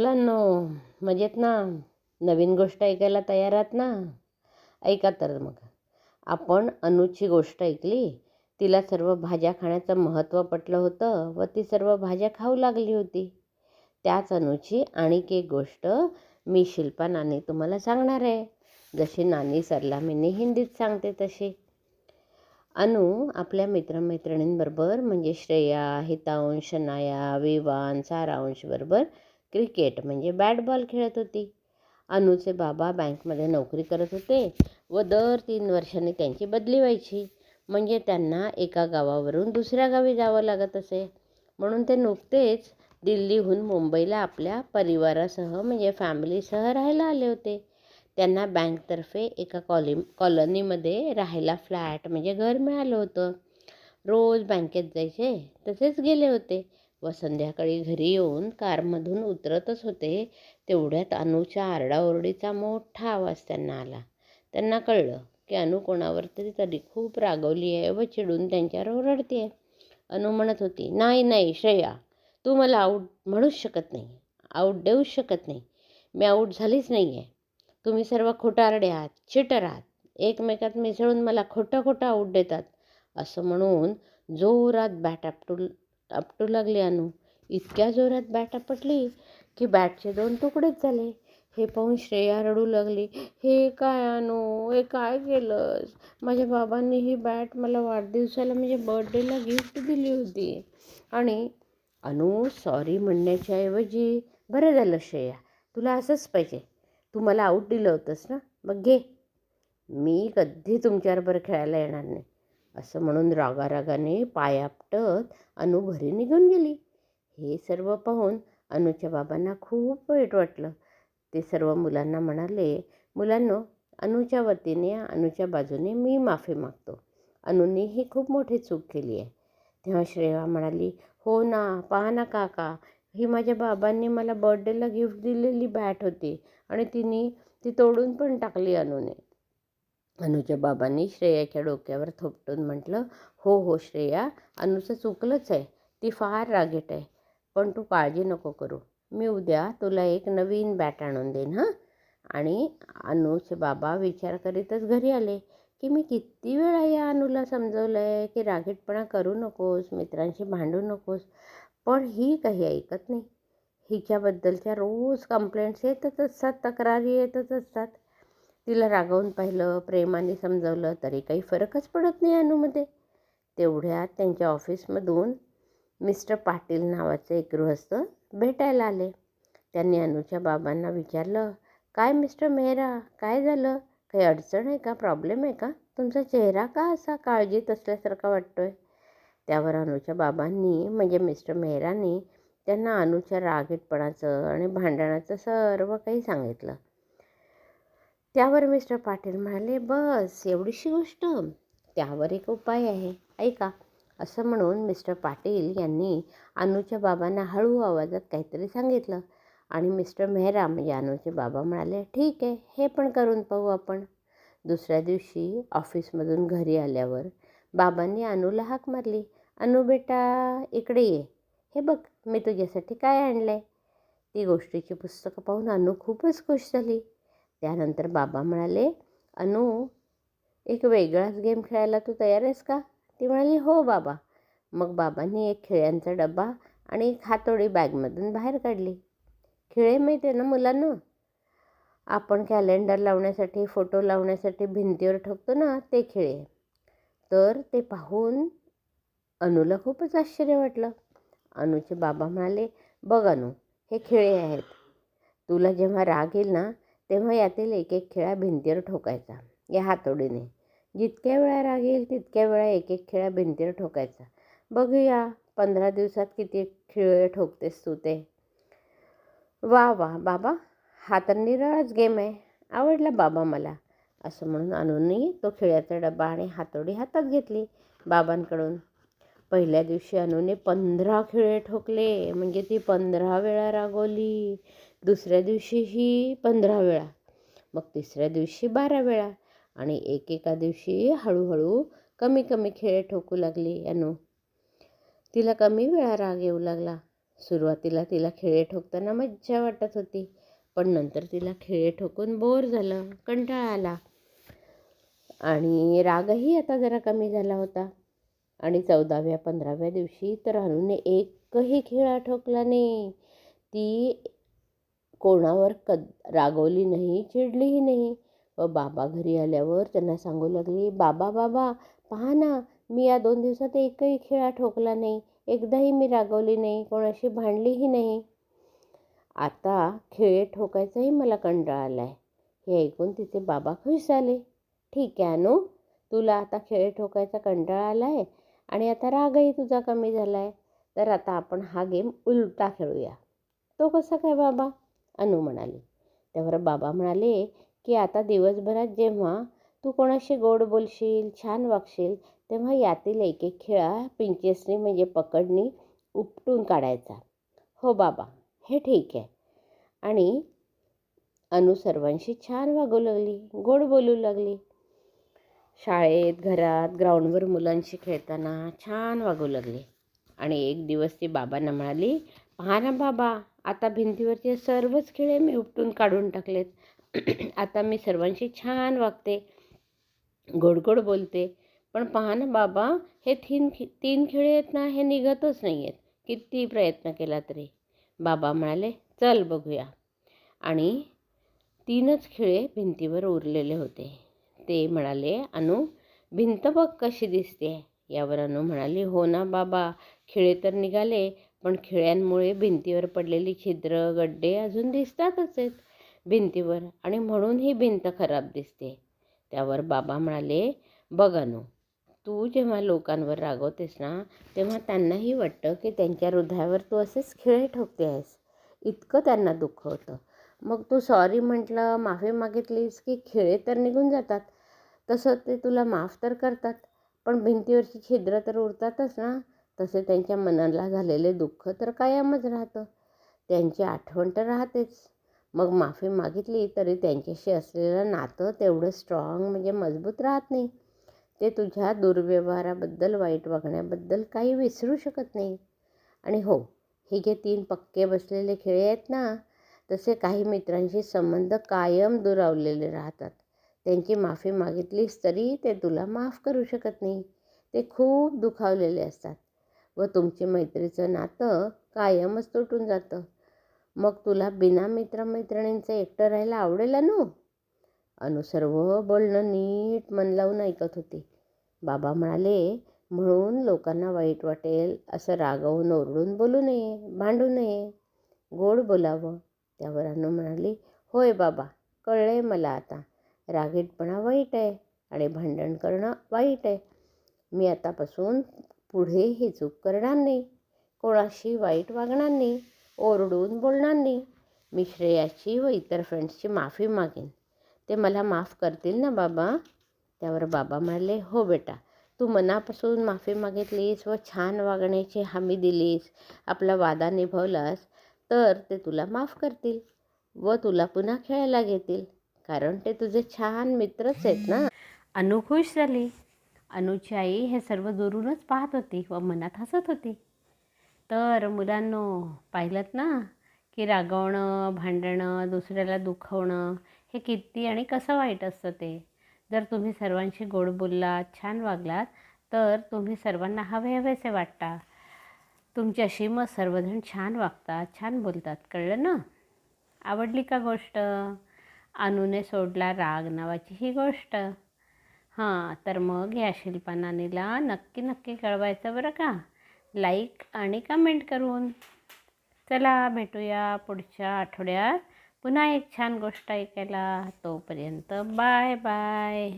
मुलांनो मजेत ना? नवीन गोष्ट ऐकायला तयार आहात ना? ऐका तर मग. आपण अनुची गोष्ट ऐकली. तिला सर्व भाज्या खाण्याचं महत्त्व पटलं होतं व ती सर्व भाज्या खाऊ लागली होती. त्याच अनुची आणखी एक गोष्ट मी शिल्पा नानी तुम्हाला सांगणार आहे. जशी नानी सरलामीने हिंदीत सांगते तशी. अनु आपल्या मित्रमैत्रिणींबरोबर म्हणजे श्रेया हितांश नाया विवान सारांशबरोबर क्रिकेट म्हणजे बॅट बॉल खेळत होती. अनुचे बाबा बँकमध्ये नोकरी करत होते व दर तीन वर्षांनी त्यांची बदली व्हायची. म्हणजे त्यांना एका गावावरून दुसऱ्या गावी जावं लागत असे. म्हणून ते नुकतेच दिल्लीहून मुंबईला आपल्या परिवारासह म्हणजे फॅमिलीसह राहायला आले होते. त्यांना बँकतर्फे एका कॉलि कॉलनीमध्ये राहायला फ्लॅट म्हणजे घर मिळालं होतं. रोज बँकेत जायचे तसेच गेले होते. व संध्याकाळी घरी येऊन कारमधून उतरतच होते. तेवढ्यात अनुच्या आरडाओरडीचा मोठा आवाज त्यांना आला. त्यांना कळलं की अनु कोणावर तरी तरी खूप रागवली आहे व चिडून त्यांच्यावर ओरडते आहे अनु म्हणत होती नाही नाही श्रेया तू मला आऊट म्हणूच शकत नाही. आऊट देऊच शकत नाही. मी आऊट झालीच नाही आहे तुम्ही सर्व खोटारडे आहात चिटर आहात. एकमेकात मिसळून मला खोटं खोटं आऊट देतात. असं म्हणून जोरात बॅट आपटून आपटू लागली अनु. इतक्या जोरात बॅट आपटली की बॅटचे दोन तुकडेच झाले. हे पाहून श्रेया रडू लागली. हे काय अनु? हे काय केलंस? माझ्या बाबांनी ही बॅट मला वाढदिवसाला म्हणजे बर्थडेला गिफ्ट दिली होती. आणि अनु सॉरी म्हणण्याच्या ऐवजी बरं झालं श्रेया. तुला असंच पाहिजे. तू मला आऊट दिलं होतंस ना? मग घे. मी कधी तुमच्याबरोबर खेळायला येणार नाही. असं म्हणून रागारागाने पाय आपटत अनु घरी निघून गेली. हे सर्व पाहून अनुच्या बाबांना खूप वाईट वाटलं. ते सर्व मुलांना म्हणाले मुलांनो अनुच्या वतीने अनुच्या बाजूने मी माफी मागतो. अनुनी ही खूप मोठी चूक केली आहे. तेव्हा श्रेया म्हणाली हो ना पहा ना काका ही माझ्या बाबांनी मला बर्थडेला गिफ्ट दिलेली बॅट होती आणि तिने ती तोडून पण टाकली अनुने. अनुच्या बाबांनी श्रेयाच्या डोक्यावर थोपटून म्हटलं हो हो श्रेया अनुचं चुकलंच आहे. ती फार रागीट आहे. पण तू काळजी नको करू. मी उद्या तुला एक नवीन बॅट आणून देईन हां? आणि अनुचे बाबा विचार करीतच घरी आले की मी किती वेळा या अनुला समजवलं आहे की रागीटपणा करू नकोस मित्रांशी भांडू नकोस पण ही काही ऐकत नाही. हिच्याबद्दलच्या रोज कंप्लेंट्स येतच असतात तक्रारी येतच असतात. तिला रागवून पाहिलं प्रेमाने समजवलं तरी काही फरकच पडत नाही अनुमध्ये तेवढ्यात त्यांच्या ऑफिसमधून मिस्टर पाटील नावाचे एक गृहस्थ भेटायला आले. त्यांनी अनुच्या बाबांना विचारलं काय मिस्टर मेहरा काय झालं? काही अडचण आहे का? प्रॉब्लेम आहे का? तुमचा चेहरा का असा काळजीत असल्यासारखा वाटतो आहे त्यावर अनुच्या बाबांनी म्हणजे मिस्टर मेहरांनी त्यांना अनुच्या रागीटपणाचं आणि भांडणाचं सर्व काही सांगितलं. त्यावर मिस्टर पाटील म्हणाले बस एवढीशी गोष्ट. त्यावर एक उपाय आहे. ऐका. असं म्हणून मिस्टर पाटील यांनी अनुच्या बाबांना हळू आवाजात काहीतरी सांगितलं आणि मिस्टर मेहरा म्हणजे अनुचे बाबा म्हणाले ठीक आहे हे पण करून पाहू आपण. दुसऱ्या दिवशी ऑफिसमधून घरी आल्यावर बाबांनी अनुला हाक मारली अनु बेटा इकडे ये. हे बघ मी तुझ्यासाठी काय आणलं आहे ती गोष्टीची पुस्तकं पाहून अनु खूपच खुश झाली. त्यानंतर बाबा म्हणाले अनु एक वेगळाच गेम खेळायला तू तयार आहेस का? ती म्हणाली हो बाबा. मग बाबांनी एक खेळ्यांचा डबा आणि एक हातोडी बॅगमधून बाहेर काढली. खिळे माहिती आहे ना मुलांना? आपण कॅलेंडर लावण्यासाठी फोटो लावण्यासाठी भिंतीवर ठोकतो ना ते खिळे. तर ते पाहून अनुला खूपच आश्चर्य वाटलं. अनुचे बाबा म्हणाले बघ अनु हे खिळे आहेत. तुला जेव्हा राग येईल ना तेव्हा यातील एक एक खेळा भिंतीवर ठोकायचा या हातोडीने. जितक्या वेळा राग येईल तितक्या वेळा एक एक खेळा भिंतीवर ठोकायचा. बघूया पंधरा दिवसात किती खेळ ठोकतेस तू ते? वा वा बाबा हा तर निराळाच गेम आहे. आवडला बाबा मला. असं म्हणून अनुनी तो खेळाचा डबा आणि हातोडी हातात घेतली बाबांकडून. पहिल्या दिवशी अनुने पंधरा खेळ ठोकले म्हणजे ती पंधरा वेळा रागवली. दुसऱ्या दिवशीही पंधरा वेळा मग तिसऱ्या दिवशी बारा वेळा आणि एकेका दिवशी हळूहळू कमी कमी खेळ ठोकू लागली अनु तिला कमी वेळा राग येऊ लागला. सुरुवातीला तिला खेळे ठोकताना मज्जा वाटत होती पण नंतर तिला खेळे ठोकून बोर झालं कंटाळा आला आणि रागही आता जरा कमी झाला होता. आणि चौदाव्या पंधराव्या दिवशी तर अनुने एकही खेळा ठोकला नाही. ती कोणावर कद रागवली नाही चिडलीही नाही. व बाबा घरी आल्यावर त्यांना सांगू लागली बाबा बाबा पहा ना मी या दोन दिवसात एकही खेळा ठोकला नाही. एकदाही मी रागवली नाही कोणाशी भांडलीही नाही. आता खेळ ठोकायचाही मला कंटाळा आला आहे हे ऐकून तिचे बाबा खुश झाले. ठीक आहे अनु. तुला आता खेळ ठोकायचा कंटाळा आला आहे आणि आता रागही तुझा कमी झाला आहे तर आता आपण हा गेम उलटा खेळूया. तो कसा काय बाबा? अनु म्हणाली. त्यावर बाबा म्हणाले की आता दिवसभरात जेव्हा तू कोणाशी गोड बोलशील छान वागशील तेव्हा यातील एक एक खेळा पिंचेसनी म्हणजे पकडणी उपटून काढायचा. हो बाबा हे ठीक आहे. आणि अनु सर्वांशी छान वागू लागली गोड बोलू लागली. शाळेत घरात ग्राउंडवर मुलांशी खेळताना छान वागू लागली. आणि एक दिवस ती बाबांना म्हणाली पहा ना बाबा आता भिंतीवरचे सर्वच खिळे मी उपटून काढून टाकलेत. आता मी सर्वांशी छान वागते गोड गोड बोलते. पण पहा ना बाबा हे तीन खि तीन खिळे आहेत ना हे निघतच नाही आहेत किती प्रयत्न केला तरी. बाबा म्हणाले चल बघूया. आणि तीनच खिळे भिंतीवर उरलेले होते. ते म्हणाले अनु भिंत बघ कशी दिसते यावर अनु म्हणाली हो ना बाबा खिळे तर निघाले पण खिळ्यांमुळे भिंतीवर पडलेली छिद्र गड्डे अजून दिसतातच आहेत भिंतीवर आणि म्हणून ही भिंत खराब दिसते. त्यावर बाबा म्हणाले बघानो तू जेव्हा लोकांवर रागवतेस ना तेव्हा त्यांनाही वाटतं की त्यांच्या हृदयावर तू असेच खिळे ठोकते आहेस. इतकं त्यांना दुःख होतं. मग तू सॉरी म्हटलं माफी मागितलीस की खिळे तर निघून जातात. तसं ते तुला माफ तर करतात पण भिंतीवरची छिद्र तर उरतातच ना. तसे त्यांच्या मनाला झालेले दुःख तर कायमच राहतं. त्यांची आठवण तर राहतेच. मग माफी मागितली तरी त्यांच्याशी असलेलं नातं तेवढं स्ट्रॉंग म्हणजे मजबूत राहत नाही. ते तुझ्या दुर्व्यवहाराबद्दल वाईट वागण्याबद्दल काही विसरू शकत नाही. आणि हो हे जे तीन पक्के बसलेले खेळे आहेत ना तसे काही मित्रांशी संबंध कायम दुरावलेले राहतात. त्यांची माफी मागितलीस तरी ते तुला माफ करू शकत नाही. ते खूप दुखावलेले असतात. व तुमची मैत्रीचं नातं कायमच तुटून जातं. मग तुला बिना मित्रमैत्रिणींचं एकटं राहायला आवडेल अनु? अनु सर्व बोलणं नीट मन लावून ऐकत होती. बाबा म्हणाले म्हणून लोकांना वाईट वाटेल असं रागवून ओरडून बोलू नये भांडू नये. गोड बोलावं. त्यावर अनु म्हणाली होय बाबा कळलं मला आता. रागीटपणा वाईट आहे आणि भांडण करणं वाईट आहे. मी आतापासून पुढे ही चूक करणार नाही कोणाशी वाईट वागणार नाही ओरडून बोलणार नाही मी श्रेयाची व इतर फ्रेंड्सची माफी मागेन. ते मला माफ करतील ना बाबा? त्यावर बाबा म्हणाले हो बेटा तू मनापासून माफी मागितलीस व छान वागण्याची हमी दिलीस आपला वादा निभवलास तर ते तुला माफ करतील व तुला पुन्हा खेळायला घेतील कारण ते तुझे छान मित्रच आहेत ना? अनुखुश झाली. अनुची आई हे सर्व दुरूनच पाहत होती व मनात हसत होती. तर मुलांनो पाहिलं ना की रागवणं भांडणं दुसऱ्याला दुखवणं हे किती आणि कसं वाईट असतं ते. जर तुम्ही सर्वांशी गोड बोललात छान वागलात तर तुम्ही सर्वांना हवे हवेसे वाटता. तुमच्याशी मग सर्वजण छान वागतात छान बोलतात कळलं ना? आवडली का गोष्ट? अनुने सोडला राग नावाची ही गोष्ट. हां तर मग या शिल्पानानीला नक्की नक्की कळवायचं बरं का. लाईक आणि कमेंट करून. चला भेटूया पुढच्या आठवड्यात. पुन्हा एक छान गोष्ट ऐकायला. तोपर्यंत बाय बाय.